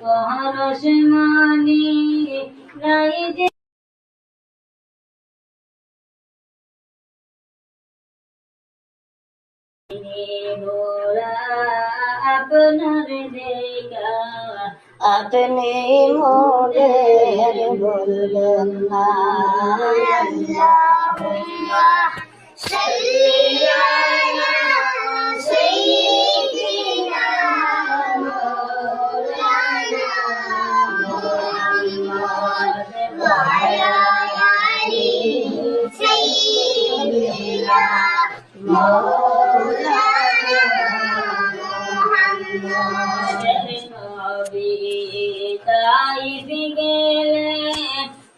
পরশ নাই যে আপনার দেখা। আপনি মোদের বললেন না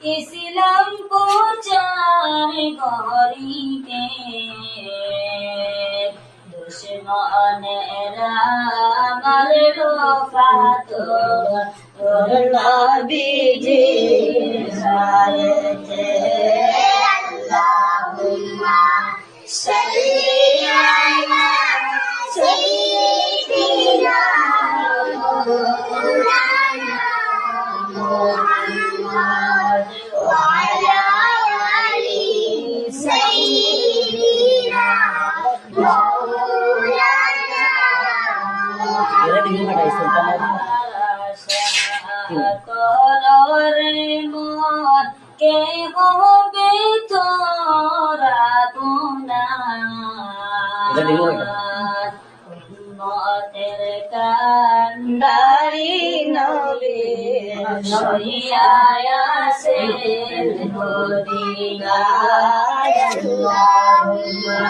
ইসলাম প্রচার করিতে দুশ্মনেরা মারল কররে মন কে হবে তোরা তোনা উম্মতের কান্ডারি নবী সইয়াছে মদিনা আল্লাহুম্মা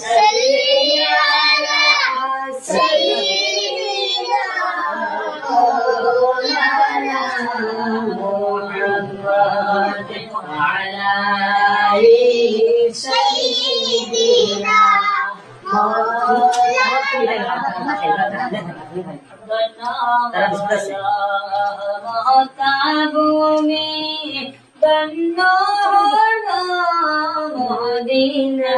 সাল্লি وعلى آله সাইয়্যিদিনা মহাকাবুমি বন্ন মদিনা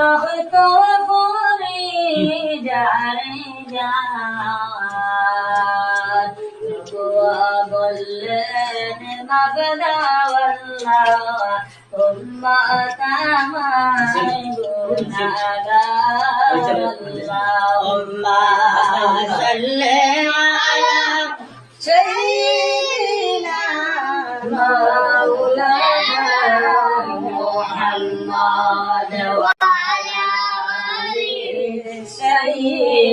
রহত পরে যারে যা বললেন মগদাওয়াল্লাহ তোমা তামাই গুনাগার আল্লাহুম্মা সাল্লি আলা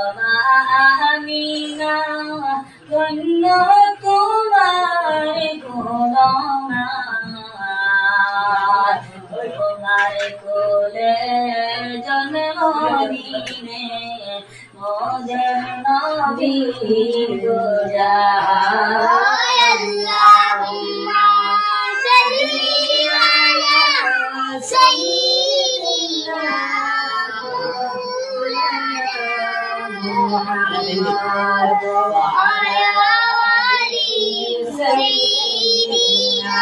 বাবা আমি না অন্য তোমার করোনা তোমার কোলে জন্ম দিনে মোদের নবী গোজা আল্লাহুম্মা সাল্লি আলা সাইয়্যিদিনা محمد وعلى آل سيدنا